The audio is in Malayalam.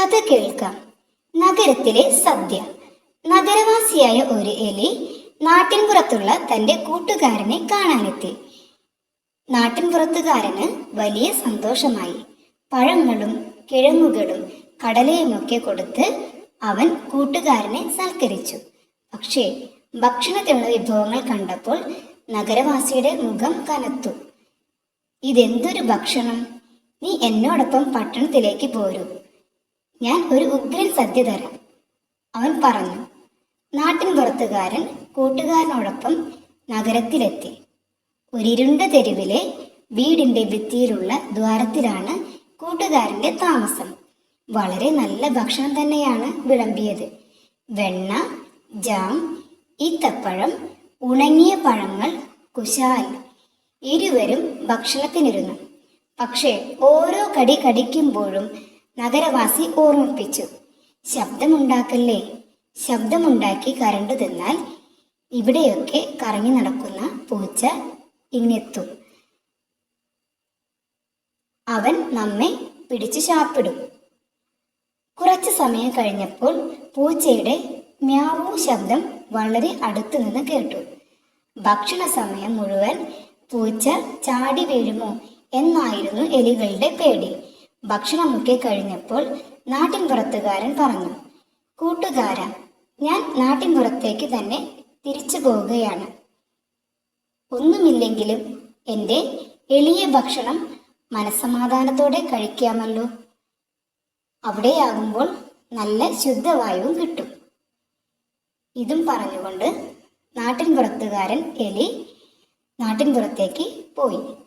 കഥ കേൾക്കാം. നഗരത്തിലെ സദ്യ. നഗരവാസിയായ ഒരു എലി നാട്ടിൻപുറത്തുള്ള തന്റെ കൂട്ടുകാരനെ കാണാനെത്തി. നാട്ടിൻപുറത്തുകാരന് വലിയ സന്തോഷമായി. പഴങ്ങളും കിഴങ്ങുകളും കടലയുമൊക്കെ കൊടുത്ത് അവൻ കൂട്ടുകാരനെ സൽക്കരിച്ചു. പക്ഷേ ഭക്ഷണത്തിനുള്ള വിഭവങ്ങൾ കണ്ടപ്പോൾ നഗരവാസിയുടെ മുഖം കനത്തു. ഇതെന്തൊരു ഭക്ഷണം? നീ എന്നോടൊപ്പം പട്ടണത്തിലേക്ക് പോരൂ. ഞാൻ ഒരു ഉഗ്രൻ സദ്യ തരാം അവൻ പറഞ്ഞു നാട്ടിൻ പുറത്തുകാരൻ കൂട്ടുകാരനോടൊപ്പം നഗരത്തിലെത്തി. ഒരിരുണ്ട തെരുവിലെ വീടിന്റെ ഭിത്തിയിലുള്ള ദ്വാരത്തിലാണ് കൂട്ടുകാരന്റെ താമസം. വളരെ നല്ല ഭക്ഷണം തന്നെയാണ് വിളമ്പിയത്. വെണ്ണ ജാം ഈത്തപ്പഴം ഉണങ്ങിയ പഴങ്ങൾ കുശാൽ ഇരുവരും ഭക്ഷണത്തിനിരുന്നു. പക്ഷേ ഓരോ കടി കടിക്കുമ്പോഴും നഗരവാസി ഓർമ്മിപ്പിച്ചു. ശബ്ദമുണ്ടാക്കല്ലേ? ശബ്ദമുണ്ടാക്കി കരണ്ട് തിന്നാൽ ഇവിടെയൊക്കെ കറങ്ങി നടക്കുന്ന പൂച്ച ഇങ്ങെത്തും. അവൻ നമ്മെ പിടിച്ചു ശാപ്പിടും. കുറച്ചു സമയം കഴിഞ്ഞപ്പോൾ പൂച്ചയുടെ മ്യാവൂ ശബ്ദം വളരെ അടുത്തു നിന്ന് കേട്ടു. ഭക്ഷണ സമയം മുഴുവൻ പൂച്ച ചാടി വീഴുമോ എന്നായിരുന്നു എലികളുടെ പേടി. ഭക്ഷണമൊക്കെ കഴിഞ്ഞപ്പോൾ നാട്ടിൻപുറത്തുകാരൻ പറഞ്ഞു കൂട്ടുകാര ഞാൻ നാട്ടിൻപുറത്തേക്ക് തന്നെ തിരിച്ചു പോവുകയാണ്. ഒന്നുമില്ലെങ്കിലും എന്റെ എളിയ ഭക്ഷണം മനസ്സമാധാനത്തോടെ കഴിക്കാമല്ലോ. അവിടെയാകുമ്പോൾ നല്ല ശുദ്ധവായുവും കിട്ടും. ഇതും പറഞ്ഞുകൊണ്ട് നാട്ടിൻപുറത്തുകാരൻ എലി നാട്ടിൻപുറത്തേക്ക് പോയി.